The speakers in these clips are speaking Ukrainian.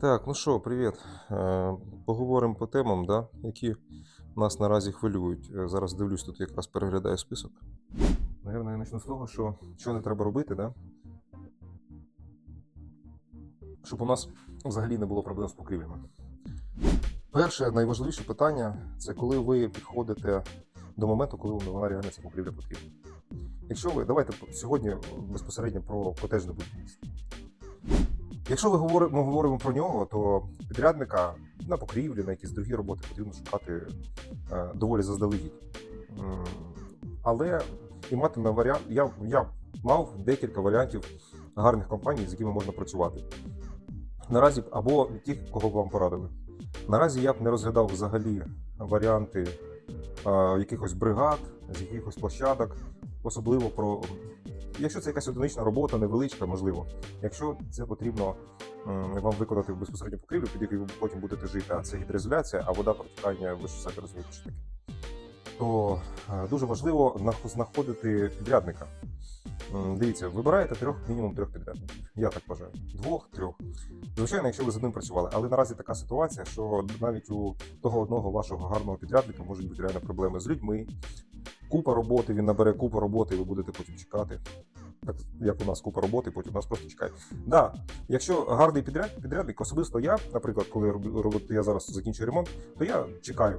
Так, ну що, привіт. Е, Поговоримо по темам, да, які нас наразі хвилюють. Е, Зараз дивлюсь, тут якраз переглядаю список. Наверно, я почну з того, що, що не треба робити, да? щоб у нас взагалі не було проблем з покрівлями. Перше, найважливіше питання це коли ви підходите до моменту, коли вона реально ця покрівля потрібна. Якщо ви, давайте сьогодні безпосередньо про котежне будівництво. Якщо ви говоримо, ми говоримо про нього, то підрядника на покрівлі, на якісь другі роботи потрібно шукати е, доволі заздалегідь. Але і мати на варіант. Я, я мав декілька варіантів гарних компаній, з якими можна працювати. Наразі або ті, кого б вам порадили. Наразі я б не розглядав взагалі варіанти е, якихось бригад, з якихось площадок, особливо про. Якщо це якась одинична робота, невеличка, можливо. Якщо це потрібно вам виконати безпосередньо покрівлю, під якою ви потім будете жити, а це гідроізоляція, а вода протікання, ви ж самі розумієте, що таке. То е, дуже важливо знаходити підрядника. Дивіться, вибираєте трьох, мінімум трьох підрядників. Я так вважаю. Двох, трьох. Звичайно, якщо ви з одним працювали, але наразі така ситуація, що навіть у того одного вашого гарного підрядника можуть бути реально проблеми з людьми. Купа роботи, він набере купу роботи, і ви будете потім чекати. Так як у нас купа роботи, потім нас просто чекає. Да, якщо гарний підряд, підрядник, особисто я, наприклад, коли роблю- я зараз закінчую ремонт, то я чекаю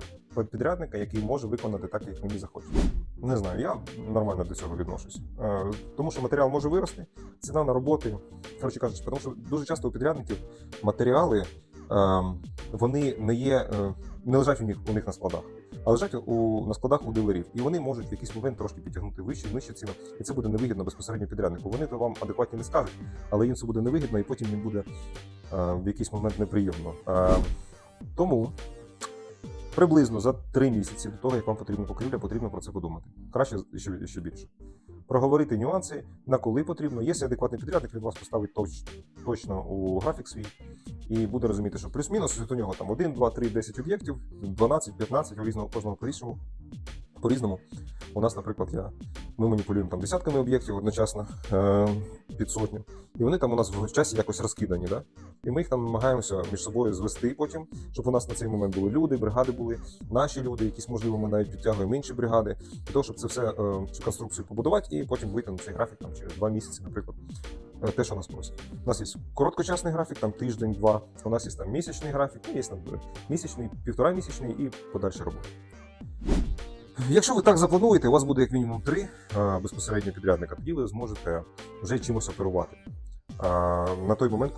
підрядника, який може виконати так, як мені захочеться. Не знаю, я нормально до цього відношусь. Е, тому що матеріал може вирости, ціна на роботи. Коротше кажучи, тому що дуже часто у підрядників матеріали е, вони не є, е, не лежать у них у них на складах, а лежать у на складах у дилерів. І вони можуть в якийсь момент трошки підтягнути вище, нижче ціну, і це буде невигідно безпосередньо підряднику. Вони то вам адекватні не скажуть, але їм це буде невигідно, і потім їм буде е, в якийсь момент неприємно. Е, тому приблизно за три місяці до того, як вам потрібна покрівля, потрібно про це подумати. Краще ще, ще більше. Проговорити нюанси, на коли потрібно. Якщо адекватний підрядник, він вас поставить точ, точно у графік свій і буде розуміти, що плюс-мінус у нього там 1, 2, 3, 10 об'єктів, 12, 15, у різного кожного по-різному. По-різному. У нас, наприклад, я, ми маніпулюємо там десятками об'єктів одночасно е, під сотню. І вони там у нас в часі якось розкидані. Да? І ми їх там намагаємося між собою звести потім, щоб у нас на цей момент були люди, бригади були, наші люди, якісь, можливо, ми навіть підтягуємо інші бригади, для того, щоб це все, е, цю конструкцію побудувати і потім вийти на цей графік там, через два місяці, наприклад. Е, Те, що нас просять. У нас є короткочасний графік, там тиждень-два. У нас є там місячний графік, і є там е, місячний, півтора місячний і подальша робота. Якщо ви так заплануєте, у вас буде як мінімум три е, безпосередньо підрядника, тоді ви зможете вже чимось оперувати. На той момент,